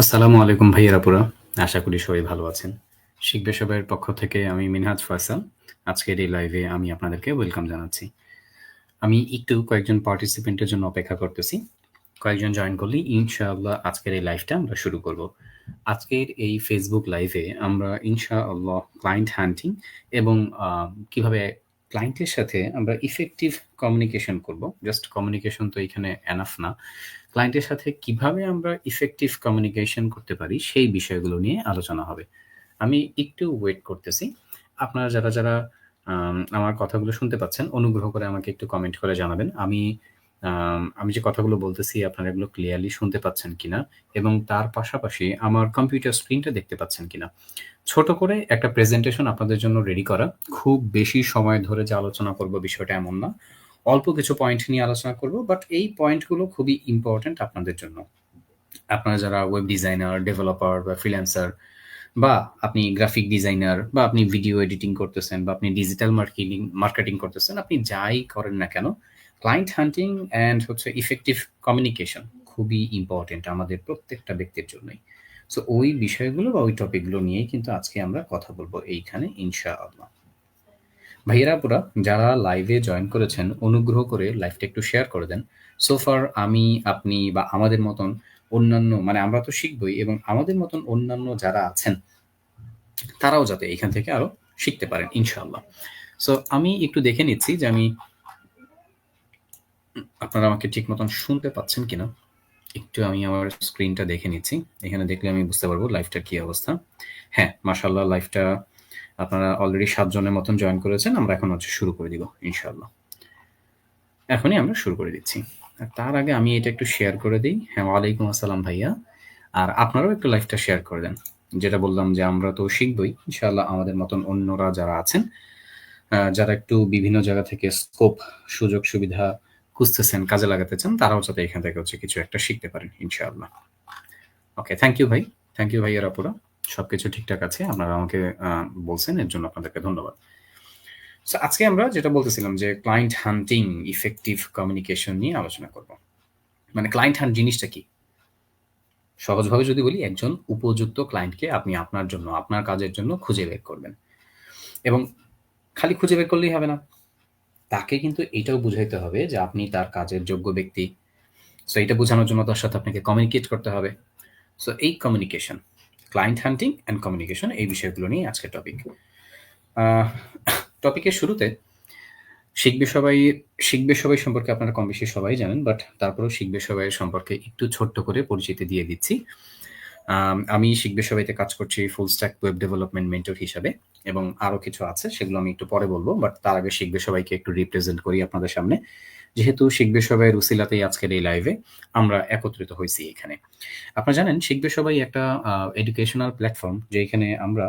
আসসালামু আলাইকুম ভাইয়েরাপুরা আশা করি সবাই ভালো আছেন। শিখবে সবাইয়ের পক্ষ থেকে আমি মিনহাজ ফয়সাল। আজকের এই লাইভে আমি আপনাদেরকে ওয়েলকাম জানাচ্ছি। আমি একটু কয়েকজন পার্টিসিপেন্টের জন্য অপেক্ষা করতেছি। কয়েকজন জয়েন করলেই ইনশাআল্লাহ আজকের এই লাইভটা আমরা শুরু করব। আজকের এই ফেসবুক লাইভে আমরা ইনশাআল্লাহ ক্লায়েন্ট হান্টিং এবং কীভাবে ক্লায়েন্টের সাথে আমরা ইফেক্টিভ কমিউনিকেশন করব। জাস্ট কমিউনিকেশন তো এখানে এনাফ না। ক্লায়েন্টের সাথে কীভাবে আমরা ইফেক্টিভ কমিউনিকেশন করতে পারি সেই বিষয়গুলো নিয়ে আলোচনা হবে। আমি একটু ওয়েট করতেছি। আপনারা যারা যারা আমার কথাগুলো শুনতে পাচ্ছেন, অনুগ্রহ করে আমাকে একটু কমেন্ট করে জানাবেন। আমি আম, যে কথাগুলো বলতেছি আপনারা এগুলো ক্লিয়ারলি শুনতে পাচ্ছেন কিনা এবং তার পাশাপাশি আমার কম্পিউটার স্ক্রিনটা দেখতে পাচ্ছেন কিনা। ছোট করে একটা প্রেজেন্টেশন আপনাদের জন্য রেডি করা। খুব বেশি সময় ধরে যে আলোচনা করব বিষয়টা এমন না। অল্প কিছু পয়েন্ট নিয়ে আলোচনা করব বাট এই পয়েন্টগুলো খুবই ইম্পর্ট্যান্ট আপনাদের জন্য। আপনারা যারা ওয়েব ডিজাইনার ডেভেলপার বা ফ্রিল্যান্সার বা আপনি গ্রাফিক ডিজাইনার বা আপনি ভিডিও এডিটিং করতেছেন বা আপনি ডিজিটাল মার্কেটিং মার্কেটিং করতেছেন আপনি যাই করেন না কেন ক্লায়েন্ট হান্টিং অ্যান্ড হচ্ছে ইফেক্টিভ কমিউনিকেশন খুবই ইম্পর্টেন্ট আমাদের প্রত্যেকটা ব্যক্তির জন্যই। সো ওই বিষয়গুলো বা ওই টপিকগুলো নিয়েই কিন্তু আজকে আমরা কথা বলব এইখানে, ইনশাআল্লাহ। ভাইয়েরা পুরা যারা লাইভে জয়েন করেছেন, অনুগ্রহ করে লাইভটা একটু শেয়ার করে দেন। সোফার আমি, আপনি বা আমাদের মতন অন্যান্য মানে আমরা তো শিখবই এবং আমাদের মতন অন্যান্য যারা আছেন, তারাও যাতে এখান থেকে আরও শিখতে পারেন, ইনশাআল্লাহ। সো আমি একটু দেখে নিচ্ছি যে আমি আপনারা আমাকে ঠিক মতন শুনতে পাচ্ছেন কিনা, একটু আমি আমার স্ক্রিনটা দেখে নিচ্ছি। এখানে দেখলে আমি বুঝতে পারব লাইভটার কি অবস্থা। হ্যাঁ মাশাল্লাহ লাইভটা আপনারা অলরেডি সাতজনের মতন জয়েন করেছেন, আমরা এখন হচ্ছে শুরু করে দিব, ইনশাআল্লাহ। এখনই আমরা শুরু করে দিচ্ছি। তার আগে আমি এটা একটু শেয়ার করে দিই। হ্যাঁ ওয়ালাইকুম আসসালাম ভাইয়া। আর আপনারাও একটু লাইভটা শেয়ার করে দেন। যেটা বললাম যে আমরা তো শিখবই ইনশাল্লাহ আমাদের মতন অন্যরা যারা আছেন যারা একটু বিভিন্ন জায়গা থেকে স্কোপ সুযোগ সুবিধা খুঁজতেছেন, কাজে লাগাতে চান তারাও যাতে এখান থেকে হচ্ছে কিছু একটা শিখতে পারেন, ইনশাআল্লাহ। ওকে থ্যাংক ইউ ভাই থ্যাংক ইউ ভাইয়ার আপুরা সবকিছু ঠিকঠাক আছে, আপনারা আমাকে বলছেন, এর জন্য আপনাদেরকে ধন্যবাদ। সো আজকে আমরা যেটা বলতেছিলাম যে ক্লায়েন্ট হান্টিং ইফেক্টিভ কমিউনিকেশন নিয়ে আলোচনা করব। মানে ক্লায়েন্ট হান্ট জিনিসটা কি? সহজভাবে যদি বলি, একজন উপযুক্ত ক্লায়েন্টকে আপনি আপনার জন্য, আপনার কাজের জন্য খুঁজে বের করবেন। এবং খালি খুঁজে বের করলেই হবে না। তাকে কিন্তু এটাও বুঝাইতে হবে যে আপনি তার কাজের যোগ্য ব্যক্তি। সো এটা বোঝানোর জন্য তার সাথে আপনাকে কমিউনিকেট করতে হবে। সো এই communication client hunting and communication এই বিষয়গুলো নিয়ে আজকের টপিক টপিকের শুরুতে শিখবে সবাই শিখবে সবাই সম্পর্কে আপনারা কম বেশি সবাই জানেন বাট তারপরেও শিখবে সবাই সম্পর্কে একটু ছোট্ট করে পরিচিতি দিয়ে দিচ্ছি। আম, শিখবে সবাইতে কাজ করছি full stack web development mentor হিসাবে এবং আরও কিছু আছে সেগুলো আমি একটু পরে বলব বাট তার আগে শিখবে সবাইকে একটু রিপ্রেজেন্ট করি আপনাদের সামনে। যেহেতু শিখবে সবাই রুসিলাতেই আজকের এই লাইভে আমরা একত্রিত হয়েছি এখানে। আপনারা জানেন শিখবে সবাই একটা এডুকেশনাল প্ল্যাটফর্ম যেখানে আমরা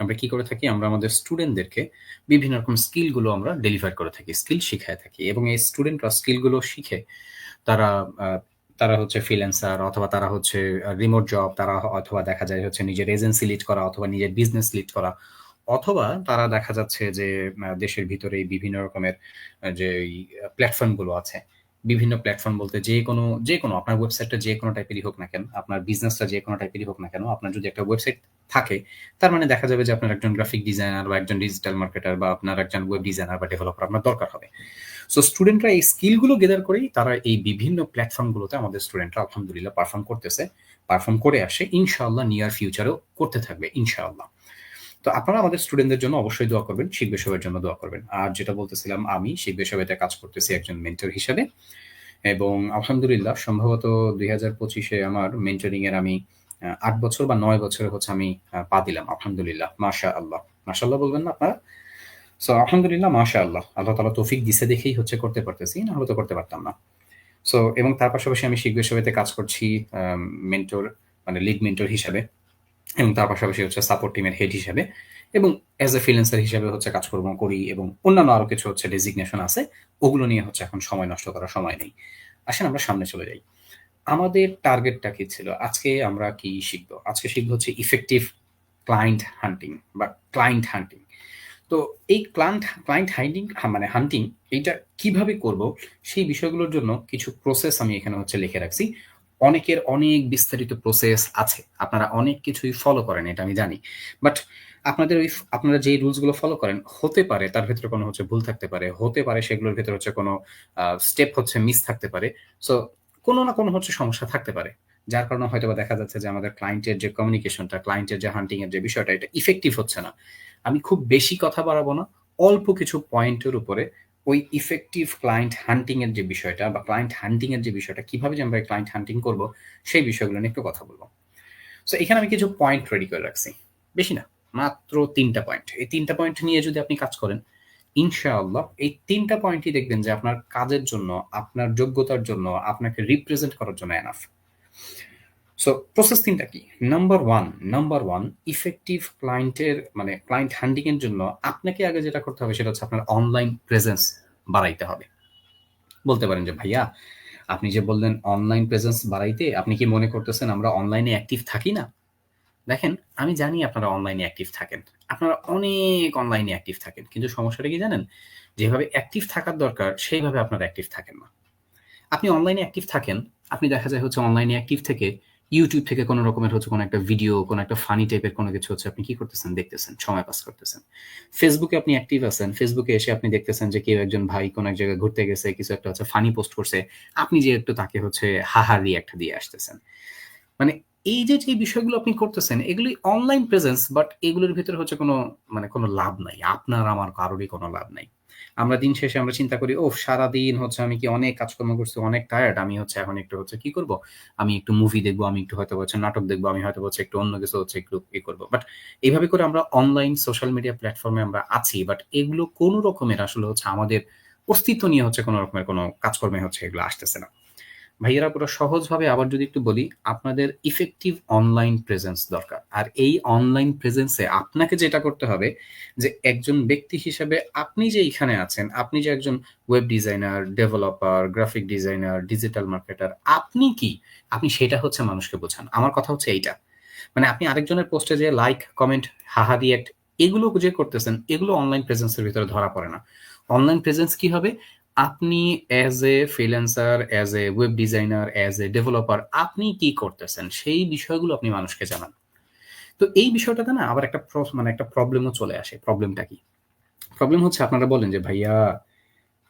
আমরা কি করে থাকি আমরা আমাদের স্টুডেন্টদেরকে বিভিন্ন রকম স্কিলগুলো আমরা ডেলিভার করে থাকি স্কিল শিখায় থাকি এবং এই স্টুডেন্টরা স্কিলগুলো শিখে তারা তারা হচ্ছে ফ্রিল্যান্সার অথবা তারা হচ্ছে রিমোট জব তারা অথবা দেখা যায় হচ্ছে নিজের এজেন্সি লিড করা অথবা নিজের বিজনেস লিড করা। অথবা তারা দেখা যাচ্ছে যে দেশের ভিতরে বিভিন্ন রকমের যে প্ল্যাটফর্মগুলো আছে। বিভিন্ন প্ল্যাটফর্ম বলতে যে কোনো যে কোনো, আপনার ওয়েবসাইটটা যে কোনো টাইপেরই হোক না কেন, আপনার বিজনেসটা যে কোনো টাইপেরই হোক না কেন, আপনার যদি একটা ওয়েবসাইট থাকে, তার মানে দেখা যাবে যে আপনার একজন গ্রাফিক ডিজাইনার বা একজন ডিজিটাল মার্কেটার বা আপনার একজন ওয়েব ডিজাইনার বা ডেভেলপার আপনার দরকার হবে। সো স্টুডেন্টরা এই স্কিলগুলো গেদার করেই তারা এই বিভিন্ন প্ল্যাটফর্মগুলোতে আমাদের স্টুডেন্টরা আলহামদুলিল্লাহ পারফর্ম করতেছে। পারফর্ম করে আসে, ইনশাআল্লাহ নিয়ার ফিউচারেও করতে থাকবে, ইনশাআল্লাহ। তো আপনারা আমাদের স্টুডেন্টদের জন্য অবশ্যই দোয়া করবেন শিখবে সবের জন্য দোয়া করবেন। আর যেটা বলতেছিলাম, আমি শিখবে সবেতে কাজ করতেছি একজন মেন্টর হিসাবে। এবং আলহামদুলিল্লাহ, সম্ভবত দুই হাজার পঁচিশে আমার মেন্টরিং এর আমি আট বছর বা নয় বছরে হচ্ছে আমি পা দিলাম, আলহামদুলিল্লাহ মাশা আল্লাহ মাশাল্লাহ বলবেন না আপনারা? সো আলহামদুলিল্লাহ মাশা আল্লাহ আল্লাহ তালা তৌফিক দিছে দেখেই হচ্ছে করতে পারতেছি, না হলে তো করতে পারতাম না। সো এবং তার পাশাপাশি আমি শিখবে সবাইতে কাজ করছি মেন্টর মানে লিড মেন্টর হিসাবে। এবং তার পাশাপাশি হচ্ছে সাপোর্ট টিমের হেড হিসাবে এবং অ্যাজ এ ফ্রিল্যান্সার হিসাবে হচ্ছে কাজকর্ম করি এবং অন্যান্য আরও কিছু হচ্ছে ডেজিগনেশন আছে, ওগুলো নিয়ে হচ্ছে এখন সময় নষ্ট করার সময় নেই। আসেন আমরা সামনে চলে যাই। আমাদের টার্গেটটা কি ছিল? আজকে আমরা কি শিখব? আজকে শিখব হচ্ছে ইফেক্টিভ ক্লায়েন্ট হান্টিং বা ক্লায়েন্ট হান্টিং তো এই ক্লায়েন্ট ক্লায়েন্ট হাইডিং মানে হান্টিং এইটা কীভাবে করব সেই বিষয়গুলোর জন্য কিছু প্রসেস আমি এখানে হচ্ছে লিখে রাখছি। অনেকের অনেক বিস্তারিত প্রসেস আছে। আপনারা অনেক কিছুই ফলো করেন, এটা আমি জানি। বাট আপনাদের ওই, আপনারা যে রুলসগুলো ফলো করেন, হতে পারে তার ভেতরে কোনো হচ্ছে ভুল থাকতে পারে, হতে পারে সেগুলোর ভেতরে হচ্ছে কোনো স্টেপ হচ্ছে মিস থাকতে পারে। সো কোনো না কোনো হচ্ছে সমস্যা থাকতে পারে। যার কারণে হয়তো দেখা যাচ্ছে যে আমাদের ক্লায়েন্টের যে কমিউনিকেশনটা ক্লায়েন্টের যে হান্টিং এর যে বিষয়টা, এটা ইফেক্টিভ হচ্ছে না। আমি খুব বেশি কথা বাড়াবো না, অল্প কিছু পয়েন্টের উপরে ওই ইফেক্টিভ ক্লায়েন্ট হান্টিং এর যে বিষয়টা বা ক্লায়েন্ট হান্টিং এর যে বিষয়টা, কীভাবে যে আমরা ক্লায়েন্ট হান্টিং করব, সেই বিষয়গুলো নিয়ে একটু কথা বলব। সো এখানে আমি কিছু পয়েন্ট রেডি করে রাখছি। বেশি না, মাত্র তিনটা পয়েন্ট এই তিনটা পয়েন্ট নিয়ে যদি আপনি কাজ করেন, ইনশাআল্লাহ এই তিনটা পয়েন্টই দেখবেন যে আপনার কাজের জন্য, আপনার যোগ্যতার জন্য, আপনাকে রিপ্রেজেন্ট করার জন্য এনাফ সো প্রসেস তিনটা কি? Number one number one effective ক্লায়েন্টের মানে ক্লায়েন্ট হ্যান্ডিং এর জন্য আপনাকে আগে যেটা করতে হবে সেটা হচ্ছে আপনার অনলাইন প্রেজেন্স বাড়াইতে হবে। বলতে পারেন যে, ভাইয়া, আপনি যে বললেন অনলাইন প্রেজেন্স বাড়াইতে, আপনি কি মনে করতেছেন আমরা অনলাইনে অ্যাক্টিভ থাকি না? দেখেন, আমি জানি আপনারা অনলাইনে অ্যাক্টিভ থাকেন। আপনারা অনেক অনলাইনে অ্যাক্টিভ থাকেন। কিন্তু সমস্যাটা কি জানেন? যেভাবে অ্যাক্টিভ থাকার দরকার, সেইভাবে আপনারা অ্যাক্টিভ থাকেন না। আপনি অনলাইনে অ্যাক্টিভ থাকেন, আপনি দেখা যায় হচ্ছে অনলাইনে অ্যাক্টিভ থেকে ইউটিউব থেকে কোনো রকমের হচ্ছে কোনো একটা ভিডিও কোনো একটা ফানি টাইপের কোনো কিছু হচ্ছে আপনি কি করতেছেন? দেখতেছেন, সময় পাস করতেছেন। ফেসবুকে আপনি অ্যাক্টিভ আছেন ফেসবুকে এসে আপনি দেখতেছেন যে কেউ একজন ভাই কোন এক জায়গায় ঘুরতে গেছে, কিছু একটা হচ্ছে ফানি পোস্ট করছে, আপনি যে একটু তাকে হচ্ছে হাহা রিয়াক্ট দিয়ে আসতেছেন। মানে এই যে যে বিষয়গুলো আপনি করতেছেন, এগুলি অনলাইন প্রেজেন্স বাট এগুলোর ভিতরে হচ্ছে কোনো মানে কোনো লাভ নাই, আপনার, আমার, কারোরই কোনো লাভ নাই। আমরা দিন শেষে আমরা চিন্তা করি ও সারাদিন হচ্ছে আমি কি অনেক কাজকর্ম করছি, অনেক টায়ার্ড আমি হচ্ছে এখন একটু হচ্ছে কি করব? আমি একটু মুভি দেখব, আমি একটু হয়তো হচ্ছে নাটক দেখব, আমি হয়তো হচ্ছে একটু অন্য কিছু হচ্ছে একটু ই করব। বাট এইভাবে করে আমরা অনলাইন সোশ্যাল মিডিয়া প্ল্যাটফর্মে আমরা আছি বাট এগুলো কোনো রকমের আসলে হচ্ছে আমাদের অস্তিত্ব নিয়ে হচ্ছে কোনো রকমের কোনো কাজকর্মে হচ্ছে এগুলো আসতেছে না। ভাইয়েরা, পুরো সহজভাবে আবার যদি একটু বলি, আপনাদের ইফেক্টিভ অনলাইন প্রেজেন্স দরকার। আর এই অনলাইন প্রেজেন্সে আপনাকে যেটা করতে হবে, যে একজন ব্যক্তি হিসেবে আপনি যে এখানে আছেন, আপনি যে একজন web designer developer graphic designer digital marketer আপনি কি? আপনি সেটা হচ্ছে মানুষকে বোঝান। আমার কথা হচ্ছে এইটা। মানে আপনি আরেকজনের পোস্টে যে লাইক কমেন্ট হাহা রিয়েক্ট এগুলো যে করতেছেন, এগুলো অনলাইন প্রেজেন্সের ভিতরে ধরা পড়ে না। অনলাইন প্রেজেন্স কি হবে? আপনি as a freelancer as a web designer as a developer আপনি কি করতেছেন? সেই বিষয়গুলো আপনি মানুষকে জানান। তো এই বিষয়টাতে না আবার একটা মানে একটা প্রবলেমও চলে আসে। প্রবলেমটা কি? প্রবলেম হচ্ছে আপনারা বলেন যে, ভাইয়া,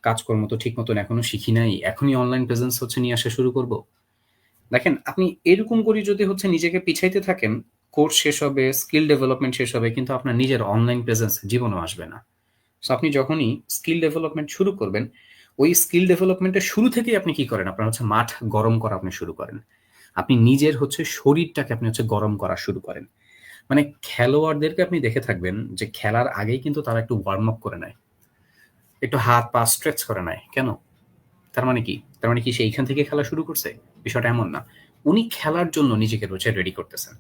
কাজকর্ম তো ঠিক মতন এখনও শিখি নাই। এখনই অনলাইন প্রেজেন্স হচ্ছে নিয়ে আসা শুরু করব। দেখেন, আপনি এরকম করি যদি হচ্ছে নিজেকে পিছাইতে থাকেন, কোর্স শেষ হবে স্কিল ডেভেলপমেন্ট শেষ হবে, কিন্তু আপনার নিজের অনলাইন প্রেজেন্স জীবনও আসবে না। সো আপনি যখনই স্কিল ডেভেলপমেন্ট শুরু করবেন ওই স্কিল ডেভেলপমেন্টের শুরু থেকেই আপনি কি করেন? আপনার হচ্ছে মাঠ গরম করা আপনি শুরু করেন। আপনি নিজের হচ্ছে শরীরটাকে আপনি হচ্ছে গরম করা শুরু করেন। মানে খেলোয়াড়দেরকে আপনি দেখে থাকবেন যে খেলার আগেই কিন্তু তারা একটু ওয়ার্ম আপ করে নেয়। একটু হাত পা স্ট্রেচ করে নেয়। কেন? তার মানে কি? তার মানে কি সেইখান থেকে খেলা শুরু করছে? বিষয়টা এমন না। উনি খেলার জন্য নিজেকে রোজে রেডি করতেছেন।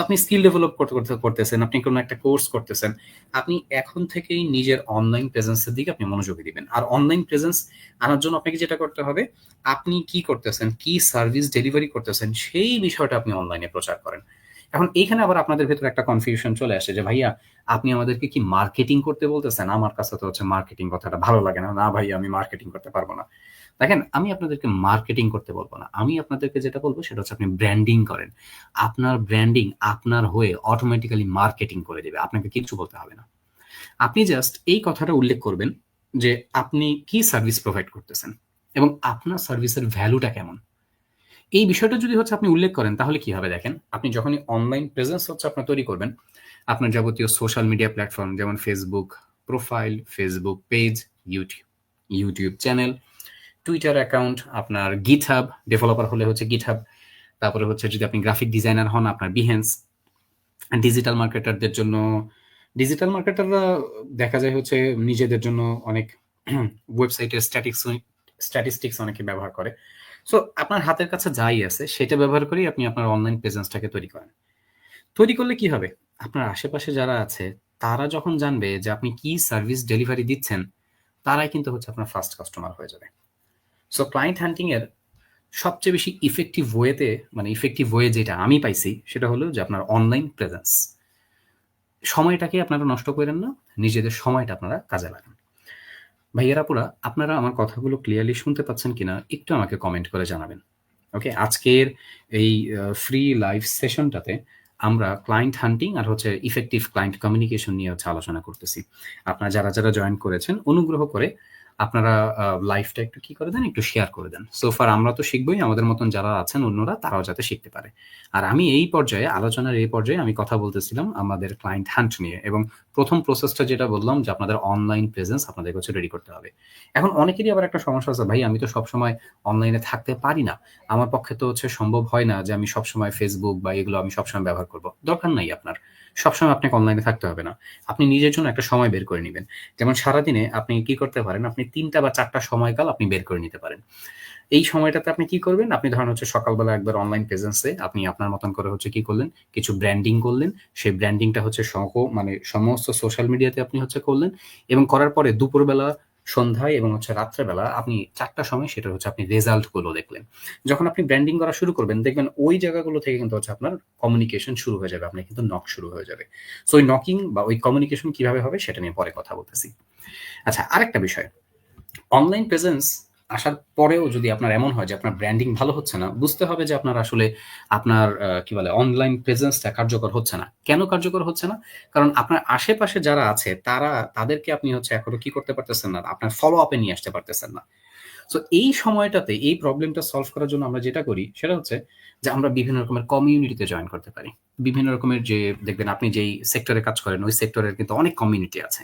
আপনি স্কিল ডেভেলপ করতে করতে, করতেছেন, আপনি কোনো একটা কোর্স করতেছেন, আপনি এখন থেকেই নিজের অনলাইন প্রেজেন্সের দিকে আপনি মনোযোগী দিবেন। আর অনলাইন প্রেজেন্স আনার জন্য আপনাকে যেটা করতে হবে, আপনি কি করতেছেন, কি সার্ভিস ডেলিভারি করতেছেন, সেই বিষয়টা আপনি অনলাইনে প্রচার করেন। এখন এইখানে আবার আপনাদের ভেতরে একটা কনফিউশন চলে আসে যে, ভাইয়া, আপনি আমাদেরকে কি মার্কেটিং করতে বলতেছেন? আমার কাছে তো হচ্ছে মার্কেটিং কথাটা ভালো লাগে না। না ভাইয়া, আমি মার্কেটিং করতে পারব না। দেখেন, আমি আপনাদেরকে মার্কেটিং করতে বলব না। আমি আপনাদেরকে যেটা বলব সেটা হচ্ছে আপনি ব্র্যান্ডিং করেন। আপনার ব্র্যান্ডিং আপনার হয়ে অটোমেটিক্যালি মার্কেটিং করে দেবে। আপনাকে কিছু বলতে হবে না। আপনি জাস্ট এই কথাটা উল্লেখ করবেন যে আপনি কি সার্ভিস প্রোভাইড করতেছেন এবং আপনার সার্ভিসের ভ্যালুটা কেমন। এই বিষয়টা যদি হচ্ছে আপনি উল্লেখ করেন, তাহলে কি হবে দেখেন, আপনি যখনই অনলাইন প্রেজেন্স হচ্ছে আপনার তৈরি করবেন, আপনার যাবতীয় সোশ্যাল মিডিয়া প্ল্যাটফর্ম যেমন Facebook profile Facebook page YouTube YouTube channel Twitter account আপনার গিট হাব ডেভেলপার হলে হচ্ছে গিট হাব তারপরে হচ্ছে যদি আপনি গ্রাফিক ডিজাইনার হন, আপনার বিহেন্স ডিজিটাল মার্কেটারদের জন্য ডিজিটাল মার্কেটাররা দেখা যায় হচ্ছে নিজেদের জন্য অনেক ওয়েবসাইটের স্ট্যাটিক্স স্ট্যাটিস্টিক্স অনেকে ব্যবহার করে। সো আপনার হাতের কাছে যাই আছে, সেটা ব্যবহার করেই আপনি আপনার অনলাইন প্রেজেন্সটাকে তৈরি করেন। তৈরি করলে কি হবে? আপনার আশেপাশে যারা আছে, তারা যখন জানবে যে আপনি কি সার্ভিস ডেলিভারি দিচ্ছেন, তারাই কিন্তু হচ্ছে আপনার ফার্স্ট কাস্টমার হয়ে যাবে। সো ক্লায়েন্ট হান্টিং এর সবচেয়ে বেশি ইফেক্টিভ ওয়েতে মানে ইফেক্টিভ ওয়ে যেটা আমি পাইছি সেটা হলো যে আপনার অনলাইন প্রেজেন্স সময়টাকে আপনারা নষ্ট করেন না নিজেদের সময়টা আপনারা কাজে লাগান ভাইয়েরা পুরা আপনারা আমার কথাগুলো ক্লিয়ারলি শুনতে পাচ্ছেন কিনা একটু আমাকে কমেন্ট করে জানাবেন ওকে? আজকের এই ফ্রি লাইভ সেশনটাতে আমরা ক্লায়েন্ট হান্টিং আর হচ্ছে ইফেক্টিভ ক্লায়েন্ট কমিউনিকেশন নিয়ে হচ্ছে আলোচনা করতেছি। আপনারা যারা, যারা জয়েন করেছেন অনুগ্রহ করে আপনারা আ লাইভটা একটু কি করে দেন? একটু শেয়ার করে দেন। সো ফার আমরা তো শিখবই, আমাদের মতন যারা আছেন অন্যরা তারাও যাতে শিখতে পারে। আর আমি এই পর্যায়ে আলোচনার এই পর্যায়ে আমি কথা বলতেছিলাম আমাদের ক্লায়েন্ট হান্ট নিয়ে এবং প্রথম প্রসেসটা যেটা বললাম যে আপনাদের অনলাইন প্রেজেন্স আপনাদের কাছে রেডি করতে হবে। এখন অনেকেরই আবার একটা সমস্যা আছে, ভাই আমি তো সবসময় অনলাইনে থাকতে পারি না। আমার পক্ষে তো হচ্ছে সম্ভব হয় না যে আমি সবসময় ফেসবুক বা এগুলো আমি সবসময় ব্যবহার করব। দরকার নাই আপনার। সবসময় আপনাকে অনলাইনে থাকতে হবে না। আপনি নিজের জন্য একটা সময় বের করে নিবেন। যেমন সারাদিনে আপনি কি করতে পারেন? আপনি তিনটা বা ৪ টা সময়কাল আপনি বের করে নিতে পারেন। এই সময়টাতে আপনি কি করবেন? আপনি ধরেন হচ্ছে সকালবেলা একবার অনলাইন প্রেজেন্সে আপনি আপনার মতন করে হচ্ছে কি করলেন? কিছু ব্র্যান্ডিং করলেন। সেই ব্র্যান্ডিংটা হচ্ছে সহ মানে সমস্ত সোশ্যাল মিডিয়াতে আপনি হচ্ছে করলেন এবং করার পরে দুপুরবেলা, সন্ধ্যায় এবং হচ্ছে রাত্রেবেলা আপনি চারটার সময় সেটা হচ্ছে আপনি রেজাল্টগুলো দেখলেন। যখন আপনি ব্র্যান্ডিং করা শুরু করবেন, দেখবেন ওই জায়গাগুলো থেকে কিন্তু হচ্ছে আপনার কমিউনিকেশন শুরু হয়ে যাবে। আপনি কিন্তু নক শুরু হয়ে যাবে। সো ওই নকিং বা ওই কমিউনিকেশন কীভাবে হবে সেটা নিয়ে পরে কথা বলতেছি। আচ্ছা আরেকটা বিষয়। অনলাইন প্রেজেন্স আসার পরেও যদি আপনার এমন হয় যে আপনার ব্র্যান্ডিং ভালো হচ্ছে না, বুঝতে হবে যে আপনার আসলে আপনার কি বলে অনলাইন প্রেজেন্সটা কার্যকর হচ্ছে না। কেন কার্যকর হচ্ছে না? কারণ আপনার আশেপাশে যারা আছে তারা তাদেরকে আপনি হচ্ছে এখনও কি করতে পারতেছেন না? আপনার ফলো আপে নিয়ে আসতে পারতেছেন না। সো এই সময়টাতে এই প্রবলেমটা সলভ করার জন্য আমরা যেটা করি সেটা হচ্ছে যে আমরা বিভিন্ন রকমের কমিউনিটিতে জয়েন করতে পারি। বিভিন্ন রকমের যে দেখবেন আপনি যেই সেক্টরে কাজ করেন ওই সেক্টরের কিন্তু অনেক কমিউনিটি আছে।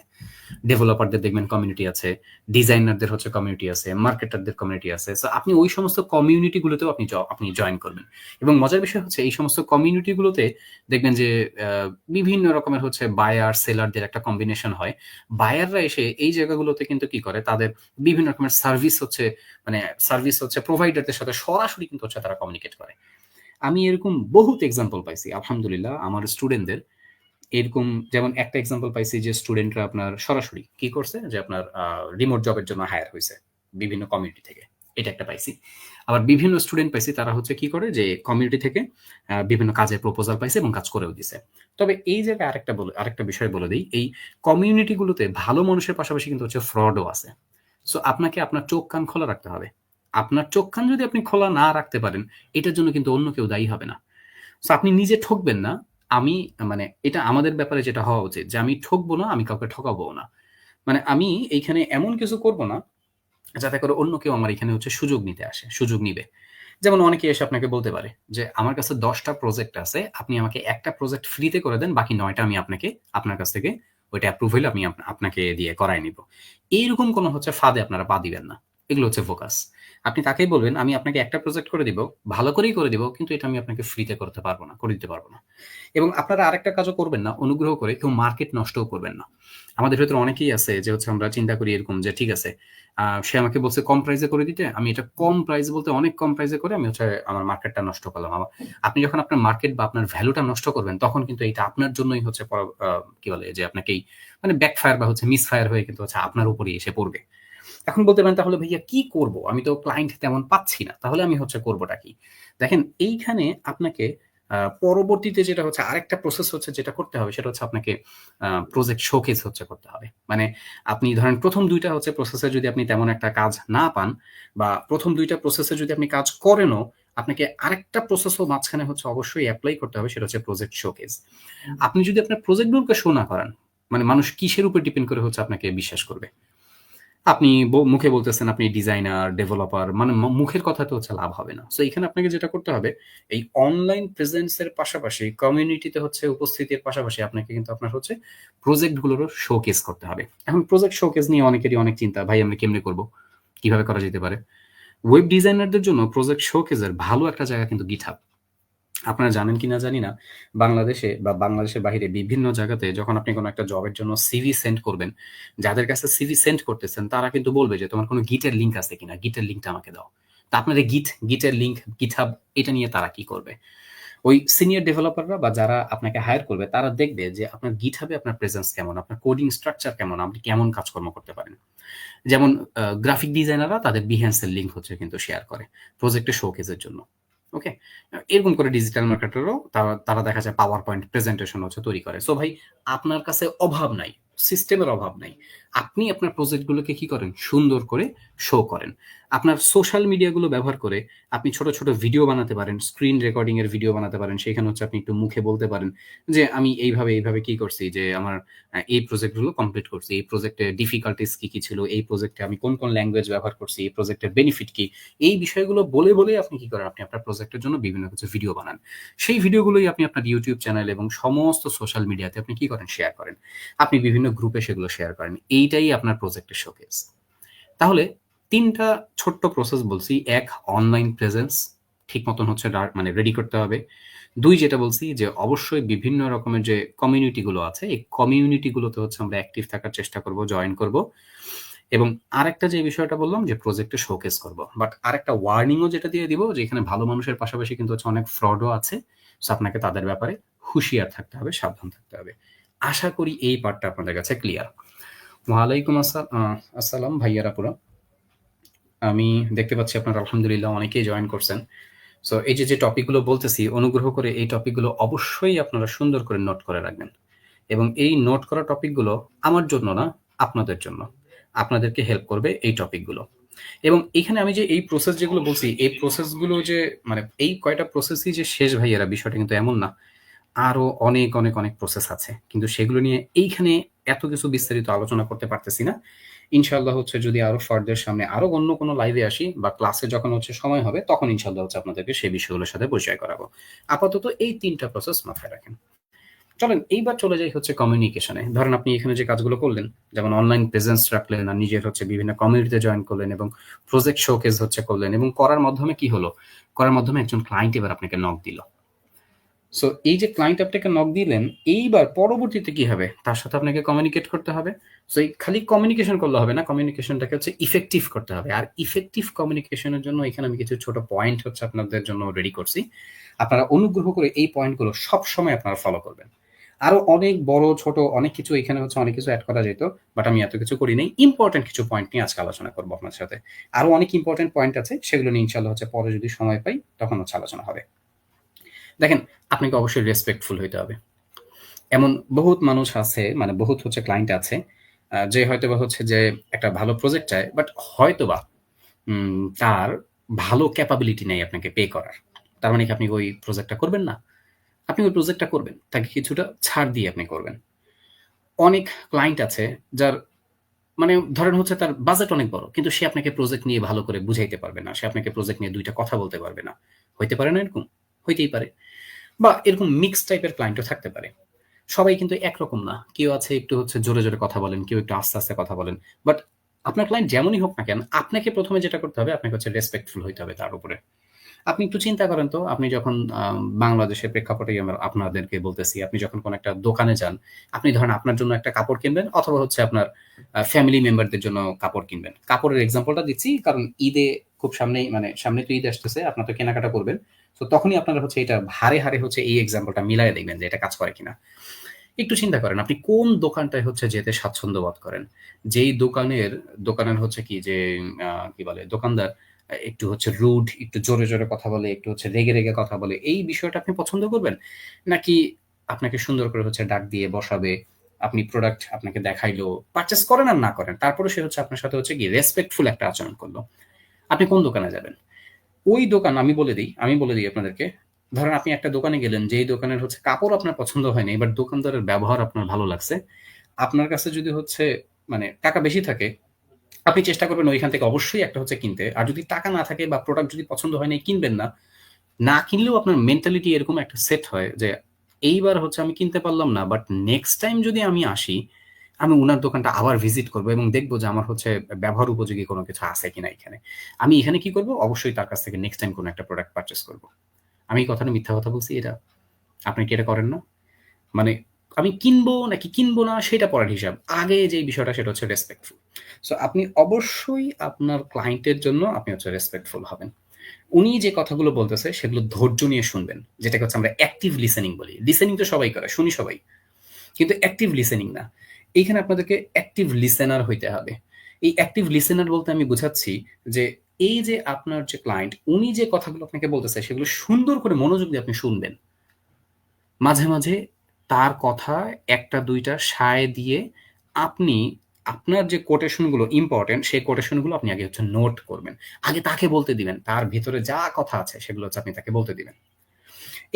ডেভেলপারদের দেখবেন কমিউনিটি আছে, ডিজাইনারদের হচ্ছে কমিউনিটি আছে, মার্কেটারদের কমিউনিটি আছে। সো আপনি ওই সমস্ত কমিউনিটি গুলোতেও আপনি আপনি জয়েন করবেন। এবং মজার বিষয় হচ্ছে এই সমস্ত কমিউনিটি গুলোতে দেখবেন যে বিভিন্ন রকমের হচ্ছে বায়ার, সেলারদের একটা কম্বিনেশন হয়। বায়াররা এসে এই জায়গাগুলোতে কিন্তু কি করে? তাদের বিভিন্ন রকমের সার্ভিস হচ্ছে মানে সার্ভিস হচ্ছে প্রোভাইডারদের সাথে সরাসরি কিন্তু হচ্ছে তারা কমিউনিকেট করে। আমি এরকম বহুত এক্সাম্পল পাইছি, আলহামদুলিল্লাহ, আমার স্টুডেন্টদের। এরকম যেমন একটা এক্সাম্পল পাইছি যে স্টুডেন্টরা আপনার সরাসরি কি করছে? যে আপনার রিমোট জবের জন্য হায়ার হয়েছে বিভিন্ন কমিউনিটি থেকে। এটা একটা পাইছি। আবার বিভিন্ন স্টুডেন্ট পাইছি, তারা হচ্ছে কি করে? যে কমিউনিটি থেকে বিভিন্ন কাজের প্রপোজাল পাইছে এবং কাজ করেও দিছে। তবে এই জায়গায় আরেকটা বলে, আরেকটা বিষয় বলে দিই, এই কমিউনিটি গুলোতে ভালো মানুষের পাশাপাশি কিন্তু হচ্ছে ফ্রডও আছে। সো আপনাকে আপনার চোখ কান খোলা রাখতে হবে। আপনার চোখ কান যদি আপনি খোলা না রাখতে পারেন, এটার জন্য কিন্তু অন্য কেউ দায়ী হবে না। সো আপনি নিজে ঠকবেন না। আমি মানে এটা আমাদের ব্যাপারে যেটা হওয়া উচিত যে আমি ঠকবো না, আমি কাউকে ঠকাবও না। মানে আমি এইখানে এমন কিছু করব না যাতে করে অন্য কেউ আমার এখানে হচ্ছে সুযোগ নিতে আসে, সুযোগ নিবে। যেমন অনেকে এসে আপনাকে বলতে পারে যে, "আমার কাছে দশটা প্রজেক্ট আছে। আপনি আমাকে একটা প্রজেক্ট ফ্রিতে করে দেন। বাকি নয়টা আমি আপনাকে আপনার কাছ থেকে ওইটা অ্যাপ্রুভ হইলে আমি আপনাকে দিয়ে করায় নিব।" এইরকম কোনো হচ্ছে ফাঁদে আপনারা পা দিবেন না। এগুলো হচ্ছে ফোকাস। আপনি তাকেই বলবেন, "আমি আপনাকে একটা প্রজেক্ট করে দিব, ভালো করেই করে দিব। কিন্তু এটা আমি আপনাকে ফ্রিতে করতে পারব না, করে দিতে পারব না।" এবং আপনারা আরেকটা কাজও করবেন না, অনুগ্রহ করে কেউ মার্কেট নষ্টও করবেন না। আমাদের ভেতরে অনেকেই আছে যে হচ্ছে আমরা চিন্তা করি এরকম যে ঠিক আছে, সে আমাকে বলছে কম প্রাইস করে দিতে। আমি এটা কম প্রাইস বলতে অনেক কম প্রাইস করে আমি হচ্ছে আমার মার্কেটটা নষ্ট করলাম। আমা আপনি যখন আপনার মার্কেট বা আপনার ভ্যালুটা নষ্ট করবেন তখন কিন্তু এটা আপনার জন্যই হচ্ছে কি বলে যে আপনাকেই মানে ব্যাকফায়ার বা হচ্ছে মিসফায়ার হয়ে কিন্তু হচ্ছে আপনার উপরেই এসে পড়বে। এখন বলতে পারেন তাহলে ভাইয়া কি করব? আমি তো ক্লায়েন্ট তেমন পাচ্ছি না। তাহলে আমি হচ্ছে করবোটা কি? দেখেন এইখানে আপনাকে পরবর্তীতে যেটা হচ্ছে আরেকটা প্রসেস হচ্ছে যেটা করতে হবে সেটা হচ্ছে আপনাকে প্রজেক্ট শোকেস হচ্ছে করতে হবে। মানে আপনি ধরেন ১ম ২ টা হচ্ছে প্রসেসে যদি আপনি তেমন একটা কাজ না পান বা ১ম ২ টা প্রসেসে যদি আপনি কাজ করেনও, আপনাকে আরেকটা প্রসেসও মাঝখানে হচ্ছে অবশ্যই অ্যাপ্লাই করতে হবে সেটা হচ্ছে প্রজেক্ট শোকেস। আপনি যদি আপনার প্রজেক্টগুলোকে শো না করান, মানে মানুষ কিসের উপর ডিপেন্ড করে হচ্ছে আপনাকে বিশ্বাস করবে? আপনি মুখে বলতেছেন আপনি ডিজাইনার, ডেভেলপার মানে মুখের কথা তো হচ্ছে লাভ হবে না। সো এখানে আপনাকে যেটা করতে হবে এই অনলাইন প্রেজেন্স এর পাশাপাশি কমিউনিটিতে হচ্ছে উপস্থিতির পাশাপাশি আপনাকে কিন্তু আপনার হচ্ছে প্রজেক্ট গুলোরও শোকেস করতে হবে। এখন প্রজেক্ট শোকেস নিয়ে অনেকেরই অনেক চিন্তা, ভাই আমরা কেমনে করব? কীভাবে করা যেতে পারে? ওয়েব ডিজাইনারদের জন্য প্রজেক্ট শোকেস এর ভালো একটা জায়গা কিন্তু GitHub। আপনারা জানেন কিনা জানি না। বাংলাদেশে বা বাংলাদেশের বাহিরে বিভিন্ন জায়গাতে যখন আপনি কোনো একটা জবের জন্য সিভি সেন্ড করবেন, যাদের কাছে সিভি সেন্ড করতেছেন তারা কিন্তু বলবে যে, "তোমার কোনো গিট এর লিঙ্ক আছে কিনা? গিট এর লিঙ্কটা আমাকে দাও।" তো আপনার এই গিট, গিট এর লিঙ্ক, GitHub এটা নিয়ে তারা কি করবে? ওই সিনিয়র ডেভেলপাররা বা যারা আপনাকে হায়ার করবে তারা দেখবে যে আপনার গিট হবে আপনার প্রেজেন্স কেমন? আপনার কোডিং স্ট্রাকচার কেমন? আপনি কেমন কাজকর্ম করতে পারেন? যেমন গ্রাফিক ডিজাইনাররা তাদের এর লিঙ্ক হচ্ছে কিন্তু শেয়ার করে প্রজেক্টের শোকেস এর জন্য। ওকে? এরকম করে ডিজিটাল মার্কেটাররাও তারা তারা দেখা যায় পাওয়ার পয়েন্ট প্রেজেন্টেশন হচ্ছে তৈরি করে। সো ভাই, আপনার কাছে অভাব নাই। সিস্টেমের অভাব নাই আপনি আপনার প্রজেক্টগুলোকে কি করেন? সুন্দর করে শো করেন। আপনার সোশ্যাল মিডিয়াগুলো ব্যবহার করে আপনি ছোট ছোট ভিডিও বানাতে পারেন স্ক্রিন রেকর্ডিং এর ভিডিও বানাতে পারেন, সেখানে হচ্ছে আপনি একটু মুখে বলতে পারেন যে, আমি এইভাবে এইভাবে কি করছি? যে, আমার এই প্রজেক্টগুলো কমপ্লিট করছি, এই প্রজেক্টে ডিফিকাল্টিস কি কি ছিল, এই প্রজেক্টে আমি কোন কোন ল্যাঙ্গুয়েজ ব্যবহার করছি, এই প্রজেক্টের বেনিফিট কি? এই বিষয়গুলো বলে বলে আপনি কি করেন? আপনি আপনার প্রজেক্টের জন্য বিভিন্ন কিছু ভিডিও বানান। সেই ভিডিওগুলোই আপনি আপনার ইউটিউব চ্যানেল এবং সমস্ত সোশ্যাল মিডিয়াতে আপনি কি করেন? শেয়ার করেন। আপনি বিভিন্ন গ্রুপে সেগুলো শেয়ার করেন। এইটাই আপনার প্রজেক্টের শোকেস তাহলে তিনটা ছোট্ট প্রসেস বলছি। এক অনলাইন প্রেজেন্স ঠিক মতন হচ্ছে মানে রেডি করতে হবে। দুই, যেটা বলছি যে অবশ্যই বিভিন্ন রকমের যে কমিউনিটিগুলো আছে, এই কমিউনিটিগুলোতে হচ্ছে আমরা অ্যাক্টিভ থাকার চেষ্টা করব জয়েন করব। এবং আরেকটা যে বিষয়টা বললাম যে প্রজেক্টে শোকেস করব। বাট আরেকটা ওয়ার্নিংও যেটা দিয়ে দিব যে এখানে ভালো মানুষের পাশাপাশি কিন্তু হচ্ছে অনেক ফ্রডও আছে। সো আপনাকে তাদের ব্যাপারে হুঁশিয়ার থাকতে হবে, সাবধান থাকতে হবে। আশা করি এই পার্টটা আপনাদের কাছে ক্লিয়ার ওয়ালাইকুম আসসালাম ভাইয়ারা পুরো। আমি দেখতে পাচ্ছি আপনারা আলহামদুলিল্লাহ অনেকেই জয়েন করছেন। সো এই যে যে টপিকগুলো বলতেছি, অনুগ্রহ করে এই টপিকগুলো অবশ্যই আপনারা সুন্দর করে নোট করে রাখবেন। এবং এই নোট করা টপিকগুলো আমার জন্য না, আপনাদের জন্য। আপনাদেরকে হেল্প করবে এই টপিকগুলো এবং এখানে আমি যে, এই প্রসেস যেগুলো বলছি, এই প্রসেসগুলো যে মানে এই কয়টা প্রসেসই যে শেষ ভাইয়েরা, বিষয়টা কিন্তু এমন না। আরও অনেক অনেক অনেক প্রসেস আছে। কিন্তু সেগুলো নিয়ে এইখানে এত কিছু বিস্তারিত আলোচনা করতে পারতেছি না। ইনশাল্লাহ হচ্ছে যদি আরও ফার্দার সামনে আরও অন্য কোনো লাইভে আসি বা ক্লাসে যখন হচ্ছে সময় হবে, তখন ইনশাল্লাহ হচ্ছে আপনাদেরকে সেই বিষয়গুলোর সাথে পরিচয় করাবো। আপাতত এই তিনটা প্রসেস মাথায় রাখেন। চলেন, এইবার চলে যাই হচ্ছে কমিউনিকেশনে ধরেন আপনি এখানে যে কাজগুলো করলেন, যেমন অনলাইন প্রেজেন্স রাখলেন আর নিজের হচ্ছে বিভিন্ন কমিউনিটিতে জয়েন করলেন এবং প্রজেক্ট শোকেস হচ্ছে করলেন এবং করার মাধ্যমে কি হলো? করার মাধ্যমে একজন ক্লায়েন্ট এবার আপনাকে নক দিল। সো এই যে ক্লায়েন্ট আপনাকে নক দিলেন, এইবার পরবর্তীতে কি হবে? তার সাথে আপনাকে কমিউনিকেট করতে হবে। সো এই খালি কমিউনিকেশন করলে হবে না কমিউনিকেশনটাকে হচ্ছে ইফেক্টিভ করতে হবে। আর ইফেক্টিভ কমিউনিকেশনের জন্য এখানে আমি কিছু ছোট পয়েন্ট হচ্ছে আপনাদের জন্য রেডি করছি। আপনারা অনুগ্রহ করে এই পয়েন্টগুলো সব সময় আপনারা ফলো করবেন। আরও অনেক বড়, ছোট, অনেক কিছু এখানে হচ্ছে অনেক কিছু অ্যাড করা যেত বাট আমি এত কিছু করি নাই ইম্পর্টেন্ট কিছু পয়েন্ট নিয়ে আজকে আলোচনা করব আপনার সাথে। আরও অনেক ইম্পর্টেন্ট পয়েন্ট আছে, সেগুলো নিয়ে ইনশাল্লাহ হচ্ছে পরে যদি সময় পাই, তখন হচ্ছে আলোচনা হবে। দেখেন, আপনাকে অবশ্যই রেসপেক্টফুল হইতে হবে। এমন বহুত মানুষ আছে মানে বহুত হচ্ছে ক্লায়েন্ট আছে যে হয়তো বা হচ্ছে যে একটা ভালো প্রজেক্ট চায় বাট হয়তো বা তার ভালো ক্যাপাবিলিটি নেই আপনাকে পে করার। তার মানে কি আপনি ওই প্রজেক্টটা করবেন না? আপনি ওই প্রজেক্টটা করবেন, তাকে কিছুটা ছাড় দিয়ে আপনি করবেন। অনেক ক্লায়েন্ট আছে যার মানে ধরেন হচ্ছে তার বাজেট অনেক বড়, কিন্তু সে আপনাকে প্রজেক্ট নিয়ে ভালো করে বুঝাইতে পারবে না, সে আপনাকে প্রজেক্ট নিয়ে দুইটা কথা বলতে পারবে না। হইতে পারে না এরকম? হইতেই পারে। বা এরকম মিক্স টাইপের ক্লায়েন্টও থাকতে পারে। সবাই কিন্তু একরকম না। কেউ আছে একটু হচ্ছে জোরে জোরে কথা বলেন, কেউ একটু আস্তে আস্তে কথা বলেন। বাট আপনার ক্লায়েন্ট যেমনই হোক না কেন, আপনাকে প্রথমে যেটা করতে হবে, আপনাকে হচ্ছে রেসপেক্টফুল হইতে হবে তার উপরে। আপনি একটু চিন্তা করেন তো, আপনি যখন বাংলাদেশের প্রেক্ষাপটে আমরা আপনাদেরকে বলতেছি, আপনি যখন কোন একটা দোকানে যান, আপনি ধরেন আপনার জন্য একটা কাপড় কিনবেন অথবা হচ্ছে আপনার ফ্যামিলি মেম্বারদের জন্য কাপড় কিনবেন। কাপড়ের এক্সাম্পলটা দিচ্ছি, কারণ ঈদে খুব সামনেই মানে সামনে তো ঈদ আসতেছে, আপনার তো কেনাকাটা করবেন। তো তখনই আপনারা হচ্ছে এটা হারে হারে হচ্ছে এই এক্সাম্পলটা মিলাই দেখবেন যে এটা কাজ করে কিনা। একটু চিন্তা করেন, আপনি কোন দোকানটায় হচ্ছে যেতে স্বাচ্ছন্দ্য বোধ করেন? যেই দোকানের দোকানের হচ্ছে কি যে কি বলে, দোকানদার একটু হচ্ছে রুড একটু জোরে জোরে কথা বলে, একটু হচ্ছে রেগে রেগে কথা বলে, এই বিষয়টা আপনি পছন্দ করবেন? নাকি আপনাকে সুন্দর করে হচ্ছে ডাক দিয়ে বসাবে, আপনি প্রোডাক্ট আপনাকে দেখাইলো পারচেস করেন আর না করেন, তারপরে সে হচ্ছে আপনার সাথে হচ্ছে কি রেসপেক্টফুল একটা আচরণ করল। আপনি কোন দোকানে যাবেন? ওই দোকান, আমি বলে দিই, আমি বলে দিই আপনাদেরকে, ধরেন আপনি একটা দোকানে গেলেন, যেই দোকানের হচ্ছে কাপড় আপনার পছন্দ হয়নি, এবার দোকানদারের ব্যবহার আপনার ভালো লাগছে, আপনার কাছে যদি হচ্ছে মানে টাকা বেশি থাকে, আপনি চেষ্টা করবেন ওইখান থেকে অবশ্যই একটা হচ্ছে কিনতে, আর যদি টাকা না থাকে বা প্রোডাক্ট যদি পছন্দ হয় না কিনবেন না না কিনলেও আপনার মেন্টালিটি এরকম একটা সেট হয় যে, এইবার হচ্ছে আমি কিনতে পারলাম না বাট নেক্সট টাইম যদি আমি আসি আমি ওনার দোকানটা আবার ভিজিট করব এবং দেখব যে আমার হচ্ছে ব্যবহার উপযোগী কোনো কিছু আছে কিনা এখানে। আমি এখানে কি করব? অবশ্যই তার কাছ থেকে নেক্সট টাইম কোনো একটা প্রোডাক্ট পারচেস করব। আমি কথাটা মিথ্যা কথা বলছি এটা? আপনি কি এটা করেন না? মানে আমি কিনবো নাকি কিনবো না সেটা পরের হিসাব। আগে যে বিষয়টা সেটা হচ্ছে রেসপেক্টফুল সো আপনি অবশ্যই আপনার ক্লায়েন্টের জন্য আপনি হচ্ছে রেসপেক্টফুল হবেন। উনি যে কথাগুলো বলতেছে সেগুলো ধৈর্য নিয়ে শুনবেন, যেটাকে হচ্ছে আমরা অ্যাক্টিভ লিসেনিং বলি। লিসেনিং তো সবাই করে, শুনি সবাই। কিন্তু অ্যাক্টিভ লিসেনিং না। এইখানে আপনাদেরকে অ্যাক্টিভ লিসেনার হইতে হবে। এই অ্যাক্টিভ লিসেনার বলতে আমি বুঝাচ্ছি যে, এই যে আপনার যে ক্লায়েন্ট উনি যে কথাগুলো আপনাকে বলতেছে, সেগুলো সুন্দর করে মনোযোগ দিয়ে আপনি শুনবেন। মাঝে মাঝে তার কথা একটা, দুইটা সায় দিয়ে আপনি, আপনার যে কোটেশনগুলো ইম্পর্টেন্ট সেই কোটেশনগুলো আপনি আগে হচ্ছে নোট করবেন। আগে তাকে বলতে দিবেন, তার ভিতরে যা কথা আছে সেগুলো হচ্ছে আপনি তাকে বলতে দিবেন।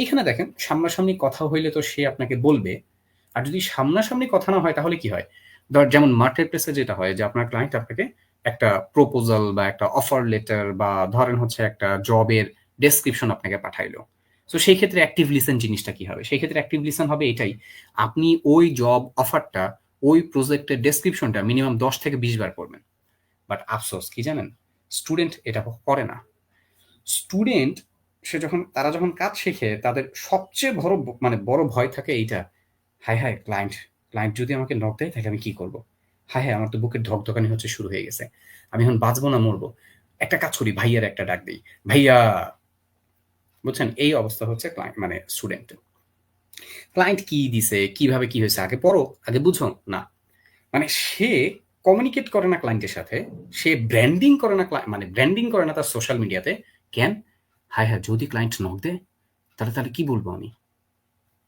এখানে দেখেন, সামনাসামনি কথা হইলে তো সে আপনাকে বলবে আর যদি সামনাসামনি কথা না হয়, তাহলে কি হয়? ধর যেমন মার্কেট প্লেসে যেটা হয় যে, আপনার ক্লায়েন্ট আপনাকে একটা প্রপোজাল বা একটা অফার লেটার বা ধরেন হচ্ছে একটা জবের ডেসক্রিপশন আপনাকে পাঠাইলো। তো সেই ক্ষেত্রে অ্যাক্টিভ লিসেন জিনিসটা কি হবে? সেই ক্ষেত্রে অ্যাক্টিভ লিসেন হবে এটাই। আপনি ওই জব অফারটা ওই প্রজেক্টের ডেসক্রিপশনটা মিনিমাম দশ থেকে বিশ বার পড়বেন। বাট আফসোস, কি জানেন? স্টুডেন্ট এটা করে না। স্টুডেন্ট সে যখন, তারা যখন কাজ শেখে, তাদের সবচেয়ে বড় মানে বড় ভয় থাকে এইটা হাই হাই ক্লায়েন্ট ক্লায়েন্ট যদি আমাকে নক দেয়, তাহলে আমি কি করব? হাই হাই আমার তো বুকের ধকধকানি হচ্ছে শুরু হয়ে গেছে। আমি এখন বাঁচবো না, মরবো? একটা কাজ করি, ভাইয়ার একটা ডাক দিই। ভাইয়া! বুঝছেন? এই অবস্থা হচ্ছে ক্লায়েন্ট মানে স্টুডেন্ট ক্লায়েন্ট কি দিছে? কীভাবে কি হয়েছে? আগে পড়ো, আগে বুঝো। না। মানে সে কমিউনিকেট করে না ক্লায়েন্টের সাথে, সে ব্র্যান্ডিং করে না মানে ব্র্যান্ডিং করে না তার সোশ্যাল মিডিয়াতে কেন? হায় হ্যাঁ যদি ক্লায়েন্ট নক দেয়, তাহলে তাহলে কি বলব আমি?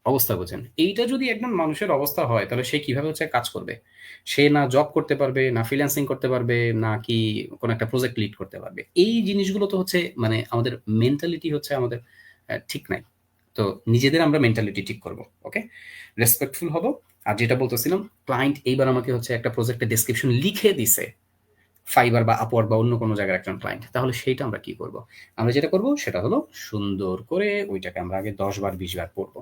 অবস্থা বোঝেন। এইটা যদি একজন মানুষের অবস্থা হয়, তাহলে সে কীভাবে হচ্ছে কাজ করবে? সে না জব করতে পারবে, না ফ্রিল্যান্সিং করতে পারবে, না কি কোনো একটা প্রজেক্ট লিড করতে পারবে। এই জিনিসগুলো তো হচ্ছে মানে আমাদের মেন্টালিটি হচ্ছে আমাদের ঠিক নাই। তো নিজেদের আমরা মেন্টালিটি ঠিক করব ওকে রেসপেক্টফুল হব। আর যেটা বলতেছিলাম ক্লায়েন্ট এইবার আমাকে হচ্ছে একটা প্রজেক্টের ডেসক্রিপশন লিখে দিছে ফাইবার বা আপওয়ার্ড বা অন্য কোনো জায়গার একজন ক্লায়েন্ট তাহলে সেইটা আমরা কি করব? আমরা যেটা করব, সেটা হলো সুন্দর করে ওইটাকে আমরা আগে দশ বার, বিশ বার পড়ব।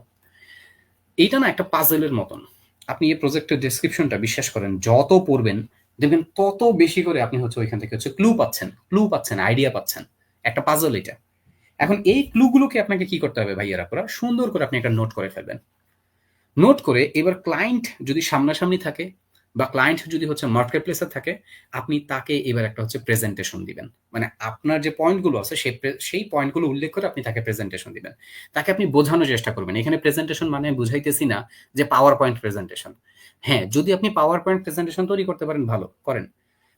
এইটা না একটা পাজেলের মতন। আপনি এই প্রজেক্টের ডেসক্রিপশনটা বিশ্বাস করেন, যত পড়বেন, দেখবেন তত বেশি করে আপনি হচ্ছে ওইখান থেকে হচ্ছে ক্লু পাচ্ছেন ক্লু পাচ্ছেন আইডিয়া পাচ্ছেন। একটা পাজল এটা। এখন এই ক্লুগুলোকে আপনাকে কি করতে হবে ভাইয়ারা করা সুন্দর করে আপনি একটা নোট করে ফেলবেন। নোট করে এবার ক্লায়েন্ট যদি সামনাসামনি থাকে বা ক্লায়েন্ট যদি হচ্ছে মার্কেট প্লেসে থাকে, আপনি তাকে এবার একটা হচ্ছে প্রেজেন্টেশন দিবেন। মানে আপনার যে পয়েন্টগুলো আছে সেই সেই পয়েন্টগুলো উল্লেখ করে আপনি তাকে প্রেজেন্টেশন দিবেন। তাকে আপনি বোঝানোর চেষ্টা করবেন। এখানে প্রেজেন্টেশন মানে বুঝাইতেছি না যে পাওয়ার পয়েন্ট প্রেজেন্টেশন হ্যাঁ যদি আপনি পাওয়ার পয়েন্ট প্রেজেন্টেশন তৈরি করতে পারেন, ভালো, করেন।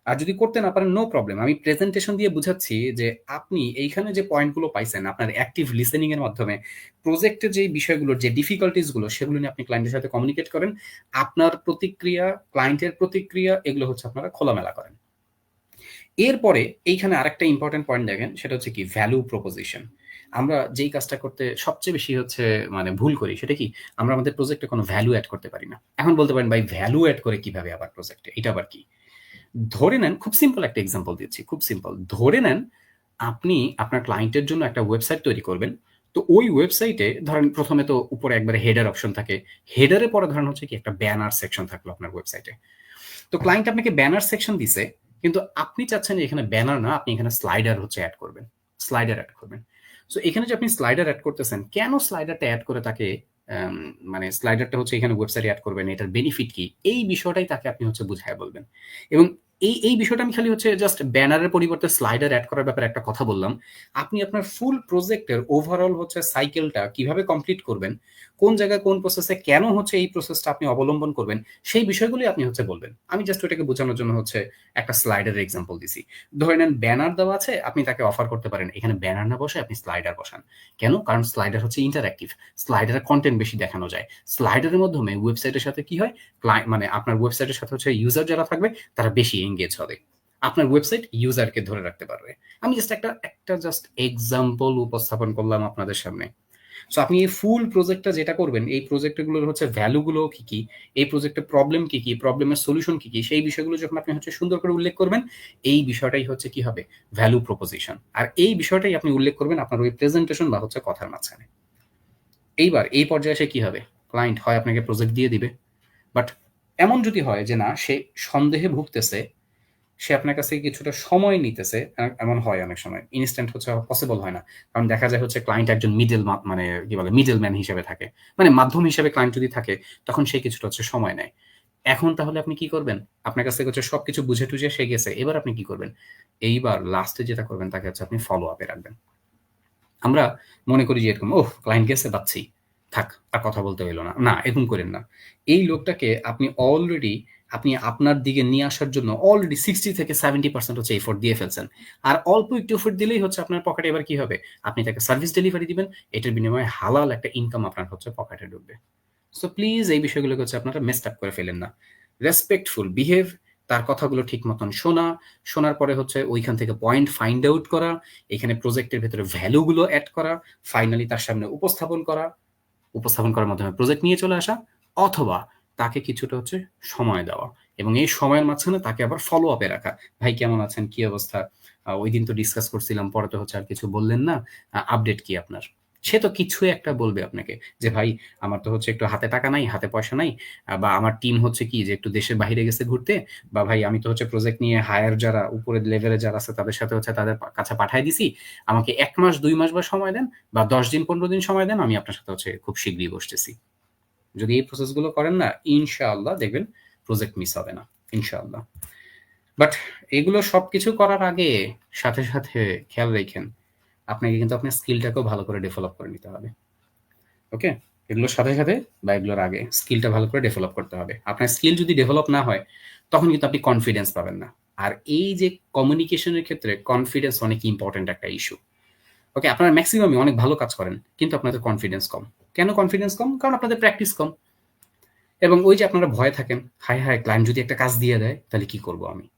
আর যদি করতে না পারেন নো প্রবলেম আমি প্রেজেন্টেশন দিয়ে বুঝাচ্ছি যে আপনি এইখানে যে পয়েন্টগুলো পাইছেন, আপনার অ্যাক্টিভ লিসেনিং এর মাধ্যমে প্রজেক্টের যে বিষয়গুলোর যে ডিফিকাল্টিসগুলো, সেগুলো নিয়ে আপনি ক্লায়েন্টের সাথে কমিউনিকেট করেন। আপনার প্রতিক্রিয়া ক্লায়েন্টের প্রতিক্রিয়া, এগুলো হচ্ছে আপনারা খোলামেলা করেন। এরপরে এইখানে আরেকটা ইম্পর্টেন্ট পয়েন্ট দেখেন, সেটা হচ্ছে কি ভ্যালু প্রপোজিশন আমরা যেই কাজটা করতে সবচেয়ে বেশি হচ্ছে মানে ভুল করি, সেটা কি? আমরা আমাদের প্রজেক্টে কোনো ভ্যালু অ্যাড করতে পারি না। এখন বলতে পারেন, ভাই ভ্যালু অ্যাড করে কীভাবে আবার প্রজেক্টে এটা আবার কি? ধরে নেন, খুব সিম্পল একটা এক্সাম্পল দিচ্ছি, খুব সিম্পল ধরে নেন, আপনি আপনার ক্লায়েন্টের জন্য একটা ওয়েবসাইট তৈরি করবেন। তো ওই ওয়েবসাইটে ধরেন প্রথমে তো উপরে একবারে হেডার অপশন থাকে। হেডারে পরে ধরেন হচ্ছে কি একটা ব্যানার সেকশন থাকল আপনার ওয়েবসাইটে তো ক্লায়েন্ট আপনাকে ব্যানার সেকশন দিছে, কিন্তু আপনি চাচ্ছেন এখানে ব্যানার না, আপনি এখানে স্লাইডার হচ্ছে অ্যাড করবেন স্লাইডার অ্যাড করবেন। সো এখানে যে আপনি স্লাইডার অ্যাড করতেছেন, কেন স্লাইডারটা অ্যাড করে তাকে মানে স্লাইডারটা হচ্ছে এখানে ওয়েবসাইটে অ্যাড করবেন, এটার বেনিফিট কি? এই বিষয়টাই তাকে আপনি হচ্ছে বুঝায় বলবেন। এবং এই এই বিষয়টা আমি খালি হচ্ছে জাস্ট ব্যানারের পরিবর্তে স্লাইডার অ্যাড করার ব্যাপারে একটা কথা বললাম। আপনি আপনার ফুল প্রজেক্টের ওভারঅল হচ্ছে সাইকেলটা কীভাবে কমপ্লিট করবেন, কোন জায়গায় কোন প্রসেসে কেন হচ্ছে এই প্রসেসটা আপনি অবলম্বন করবেন, সেই বিষয়গুলি আপনি হচ্ছে বলবেন। আমি জাস্ট ওটাকে বোঝানোর জন্য হচ্ছে একটা স্লাইডার এক্সাম্পল দিছি। ধরে নেন ব্যানার দেওয়া আছে, আপনি তাকে অফার করতে পারেন। এখানে ব্যানার না বসে আপনি স্লাইডার বসান। কেন? কারণ স্লাইডার হচ্ছে ইন্টারাক্টিভ স্লাইডারের কন্টেন্ট বেশি দেখানো যায়। স্লাইডারের মাধ্যমে ওয়েবসাইটের সাথে কি হয়? মানে আপনার ওয়েবসাইটের সাথে হচ্ছে ইউজার যারা থাকবে, তারা বেশি এঙ্গেজ হবে। আপনার ওয়েবসাইট ইউজারকে ধরে রাখতে পারবে। আমি জাস্ট একটা একটা জাস্ট এক্সাম্পল উপস্থাপন করলাম আপনাদের সামনে। সো আপনি এই ফুল প্রজেক্টটা যেটা করবেন, এই প্রজেক্টগুলোর হচ্ছে ভ্যালুগুলো কি কি, এই প্রজেক্টের প্রবলেম কি কি প্রবলেমের সলিউশন কি কি, সেই বিষয়গুলো যখন আপনি হচ্ছে সুন্দর করে উল্লেখ করবেন, এই বিষয়টাই হচ্ছে কি হবে? ভ্যালু প্রপোজিশন আর এই বিষয়টাই আপনি উল্লেখ করবেন আপনার ওই প্রেজেন্টেশন বা হচ্ছে কথার মাঝখানে। এইবার এই পর্যায়ে সে কি হবে? ক্লায়েন্ট হয়, আপনাকে প্রজেক্ট দিয়ে দিবে। বাট এমন যদি হয় যে না, সে সন্দেহে ভুগতেছে সে আপনার কাছে কিছুটা সময় নিতেছে এমন হয় অনেক সময়। ইনস্ট্যান্ট হচ্ছে পসিবল হয় না। কারণ দেখা যায় হচ্ছে ক্লায়েন্ট একজন মিডল মানে কি বলে মিডল ম্যান হিসেবে থাকে। মানে মাধ্যম হিসেবে ক্লায়েন্ট যদি থাকে, তখন সে কিছুটা হচ্ছে সময় নেয়। এখন তাহলে আপনি কি করবেন? আপনার কাছে হচ্ছে সবকিছু বুঝে টুঝে সে গেছে। এবার আপনি কি করবেন? এইবার লাস্টে যেটা করবেন, তাকে হচ্ছে আপনি ফলো আপে রাখবেন। আমরা মনে করি যে এরকম, ওহ ক্লায়েন্ট গেছে, পাচ্ছি। থাক, আর কথা বলতে হইল না। না, এরকম করেন না। এই লোকটাকে আপনি অলরেডি আপনি আপনার দিকে নিয়ে আসার জন্য অলরেডি সিক্সটি থেকে সেভেন্টি পার্সেন্ট হচ্ছে এফোর্ট দিয়ে ফেলছেন। আর অল্প একটু এফোর্ট দিলেই হচ্ছে আপনার পকেটে এবার কি হবে? আপনি তাকে সার্ভিস ডেলিভারি দিবেন, এটার বিনিময়ে হালাল একটা ইনকাম আপনার হচ্ছে পকেটে ঢুকবে। সো প্লিজ এই বিষয়গুলোকে হচ্ছে আপনারা মেস্ট আপ করে ফেলেন না। রেসপেক্টফুল বিহেভ তার কথাগুলো ঠিক মতন শোনা, শোনার পরে হচ্ছে ওইখান থেকে পয়েন্ট ফাইন্ড আউট করা, এখানে প্রজেক্টের ভেতরে ভ্যালুগুলো অ্যাড করা ফাইনালি তার সামনে উপস্থাপন করা, উপস্থাপন করার মাধ্যমে প্রজেক্ট নিয়ে চলে আসা, অথবা তাকে কিছুটা হচ্ছে সময় দেওয়া। এবং এই সময়ের মাঝখানে তাকে আবার ফলো আপে রাখা। ভাই, কেমন আছেন? কি অবস্থা? ওই দিন তো ডিসকাস করছিলাম, পরে তো হচ্ছে আর কিছু বললেন না। আপডেট কি আপনার? সে তো কিছু একটা বলবে আপনাকে যে, ভাই, আমার তো হচ্ছে একটু হাতে টাকা নাই, হাতে পয়সা নাই। বা আমার টিম হচ্ছে কি যে, একটু দেশের বাইরে গেছে ঘুরতে। বা ভাই, আমি তো হচ্ছে প্রজেক্ট নিয়ে হায়ার যারা, উপরে লেভেলে যারা আছে, তাদের সাথে হচ্ছে তাদের কাছে পাঠাই দিছি। আমাকে এক মাস, দুই মাস বা সময় দেন, বা দশ দিন, পনেরো দিন সময় দেন, আমি আপনার সাথে হচ্ছে খুব শীঘ্রই বসতেছি। যদি এই প্রসেসগুলো করেন না, ইনশাআল্লাহ দেখবেন প্রজেক্ট মিস হবে না, ইনশাআল্লাহ। বাট এগুলো সব কিছু করার আগে সাথে সাথে খেয়াল রেখেন, আপনাকে কিন্তু আপনার স্কিলটাকেও ভালো করে ডেভেলপ করে নিতে হবে। ওকে এগুলোর সাথে সাথে বা এগুলোর আগে স্কিলটা ভালো করে ডেভেলপ করতে হবে। আপনার স্কিল যদি ডেভেলপ না হয়, তখন কিন্তু আপনি কনফিডেন্স পাবেন না। আর এই যে কমিউনিকেশনের ক্ষেত্রে কনফিডেন্স অনেক ইম্পর্টেন্ট একটা ইস্যু ওকে আপনারা ম্যাক্সিমামই অনেক ভালো কাজ করেন, কিন্তু আপনাদের কনফিডেন্স কম। কেন কনফিডেন্স কম? কারণ আপনাদের প্র্যাকটিস কম। এবং ওই যে আপনারা ভয় থাকেন হাই হাই ক্লায়েন্ট যদি একটা কাজ দিয়ে দেয়, তাহলে কি করব আমি?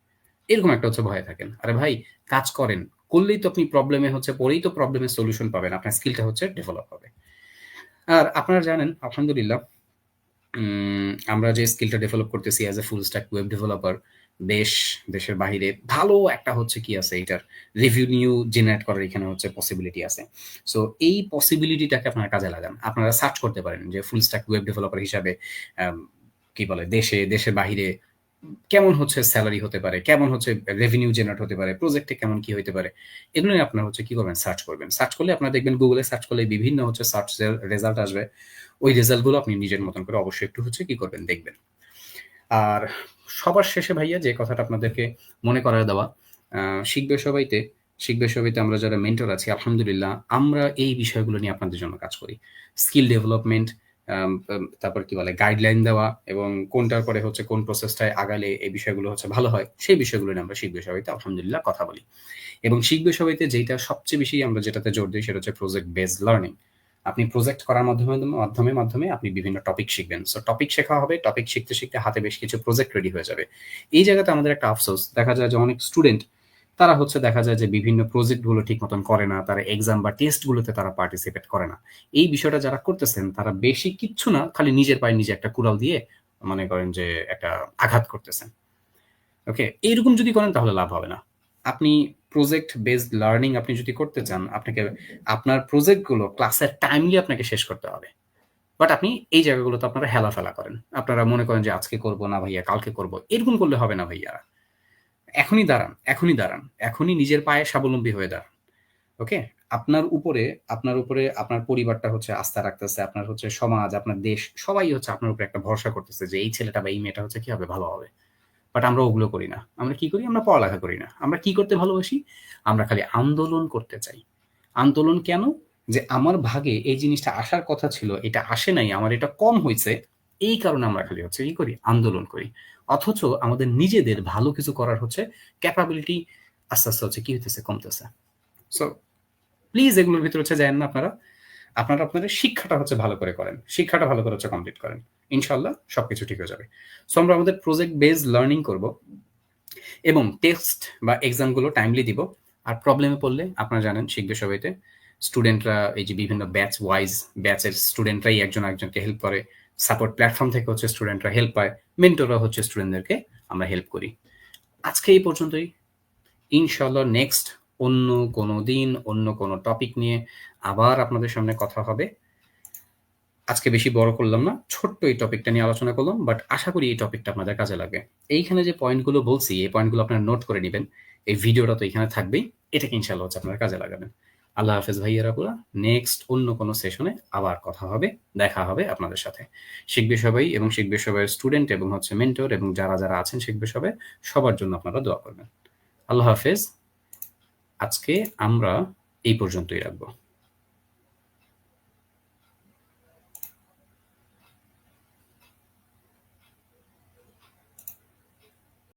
এরকম একটা হচ্ছে ভয় থাকেন। আরে ভাই, কাজ করেন। করলেই তো আপনি প্রবলেমে হচ্ছে পরেই তো প্রবলেমের সলিউশন পাবেন। আপনার স্কিলটা হচ্ছে ডেভেলপ হবে। আর আপনারা জানেন, আলহামদুলিল্লাহ আমরা যে স্কিলটা ডেভেলপ করতেছি as a full stack web developer দেশ, দেশের বাহিরে ভালো একটা হচ্ছে কি আছে, এটার রেভিনিউ জেনারেট করার এখানে হচ্ছে পসিবিলিটি আছে। সো এই পসিবিলিটিটাকে আপনারা কাজে লাগান। আপনারা সার্চ করতে পারেন যে ফুল স্ট্যাক ওয়েব ডেভেলপার হিসাবে কি বলে, দেশে, দেশের বাহিরে কেমন হচ্ছে স্যালারি হতে পারে, কেমন হচ্ছে রেভিনিউ জেনারেট হতে পারে প্রজেক্টে কেমন কি হতে পারে এগুলো আপনার হচ্ছে কি করবেন? সার্চ করবেন। সার্চ করলে আপনারা দেখবেন গুগলে সার্চ করলে বিভিন্ন হচ্ছে সার্চ রেজাল্ট আসবে। ওই রেজাল্টগুলো আপনি নিজের মতন করে অবশ্যই একটু হচ্ছে কি করবেন, দেখবেন। আর সবার শেষে ভাইয়া যে কথাটা আপনাদেরকে মনে করার দেওয়া শিখবে সবাইতে শিখবে সবাইতে আমরা যারা মেন্টর আছি, আলহামদুলিল্লাহ আমরা এই বিষয়গুলো নিয়ে আপনাদের জন্য কাজ করি। স্কিল ডেভেলপমেন্ট তারপর কি বলে গাইডলাইন দেওয়া এবং কোনটার পরে হচ্ছে কোন প্রসেসটায় আগালে এই বিষয়গুলো হচ্ছে ভালো হয়, সেই বিষয়গুলো নিয়ে আমরা শিখবে সবাইতে, আলহামদুলিল্লাহ কথা বলি। এবং শিখবে সবাইতে যেটা সবচেয়ে বেশি আমরা যেটাতে জোর দিই সেটা হচ্ছে প্রজেক্ট বেসড লার্নিং আপনি প্রজেক্ট করার মাধ্যমে মাধ্যমে মাধ্যমে আপনি বিভিন্ন টপিক শিখবেন। সো টপিক শেখা হবে টপিক শিখতে শিখতে হাতে বেশ কিছু প্রজেক্ট রেডি হয়ে যাবে। এই জায়গাতে আমাদের একটা আফসোস, দেখা যায় যে অনেক স্টুডেন্ট তারা হচ্ছে দেখা যায় যে বিভিন্ন প্রজেক্টগুলো ঠিক মতন করে না, তারা এক্সাম বা টেস্টগুলোতে তারা পার্টিসিপেট করে না। এই বিষয়টা যারা করতেছেন, তারা বেশি কিচ্ছু না, খালি নিজের পায়ে নিজে একটা কুড়াল দিয়ে মনে করেন যে একটা আঘাত করতেছেন। ওকে এইরকম যদি করেন, তাহলে লাভ হবে না। আপনি প্রজেক্ট বেসড লার্নিং আপনি যদি করতে চান, আপনাকে, আপনার প্রজেক্টগুলো ক্লাসের টাইমলি আপনাকে শেষ করতে হবে। বাট আপনি এই জায়গাগুলোতে আপনারা হেলা ফেলা করেন। আপনারা মনে করেন যে আজকে করব না ভাইয়া, কালকে করব। এরকম করলে হবে না ভাইয়া। এখনই দাঁড়ান এখনই দাঁড়ান। এখনই নিজের পায়ে স্বাবলম্বী হয়ে দাঁড়ান। ওকে আপনার উপরে আপনার উপরে আপনার পরিবারটা হচ্ছে আস্থা রাখতেছে, আপনার হচ্ছে সমাজ, আপনার দেশ, সবাই হচ্ছে আপনার উপরে একটা ভরসা করতেছে যে এই ছেলেটা বা এই মেয়েটা হচ্ছে কি হবে ভালো হবে। বাট আমরা ওগুলো করি না। আমরা কি করি? আমরা পড়ালেখা করি না। আমরা কি করতে ভালোবাসি? আমরা খালি আন্দোলন করতে চাই। আন্দোলন কেন? যে আমার ভাগে এই জিনিসটা আসার কথা ছিল, এটা আসে নাই, আমার এটা কম হয়েছে, এই কারণে আমরা খালি হচ্ছে কি করি? আন্দোলন করি। অথচ আমাদের নিজেদের ভালো কিছু করার হচ্ছে ক্যাপাবিলিটি আস্তে আস্তে হচ্ছে কি হইতেছে, কমতেছে। সো প্লিজ এগুলোর ভিতরে হচ্ছে যায় না আপনারা। আপনারা আপনাদের শিক্ষাটা হচ্ছে ভালো করে করেন, শিক্ষাটা ভালো করে হচ্ছে কমপ্লিট করেন। ইনশাল্লাহ সবকিছু ঠিক হয়ে যাবে। সো আমরা আমাদের প্রজেক্ট বেস লার্নিং করব এবং টেস্ট বা এক্সামগুলো টাইমলি দিব। আর প্রবলেমে পড়লে আপনারা জানেন, শিখবে সবাইতে। স্টুডেন্টরা এই যে বিভিন্ন ব্যাচ ওয়াইজ ব্যাচের স্টুডেন্টরাই একজন একজনকে হেল্প করে। সাপোর্ট প্ল্যাটফর্ম থেকে হচ্ছে স্টুডেন্টরা হেল্প পায়। মেন্টররা হচ্ছে স্টুডেন্টদেরকে আমরা হেল্প করি। আজকে এই পর্যন্তই। ইনশাল্লাহ নেক্সট অন্য কোনো দিন, অন্য কোনো টপিক নিয়ে আবার আপনাদের সামনে কথা হবে। আজকে বেশি বড় করলাম না, ছোট্ট এই টপিকটা নিয়ে আলোচনা করলাম বাট আশা করি এই টপিকটা আপনাদের কাজে লাগবে এইখানে যে পয়েন্টগুলো বলছি, এই পয়েন্টগুলো আপনারা নোট করে নেবেন। এই ভিডিওটা তো এখানে থাকবেই, এটাকে ইনশাল্লাহ হচ্ছে আপনারা কাজে লাগাবেন। আল্লাহ হাফেজ ভাইয়ারা পুরা নেক্সট অন্য কোনো সেশনে আবার কথা হবে, দেখা হবে আপনাদের সাথে। শিখবে সবাই এবং শিখবে সবাই স্টুডেন্ট এবং হচ্ছে মেন্টর এবং যারা যারা আছেন শিখবে সবাই, সবার জন্য আপনারা দোয়া করবেন। আল্লাহ হাফেজ। আজকে আমরা এই পর্যন্তই রাখব।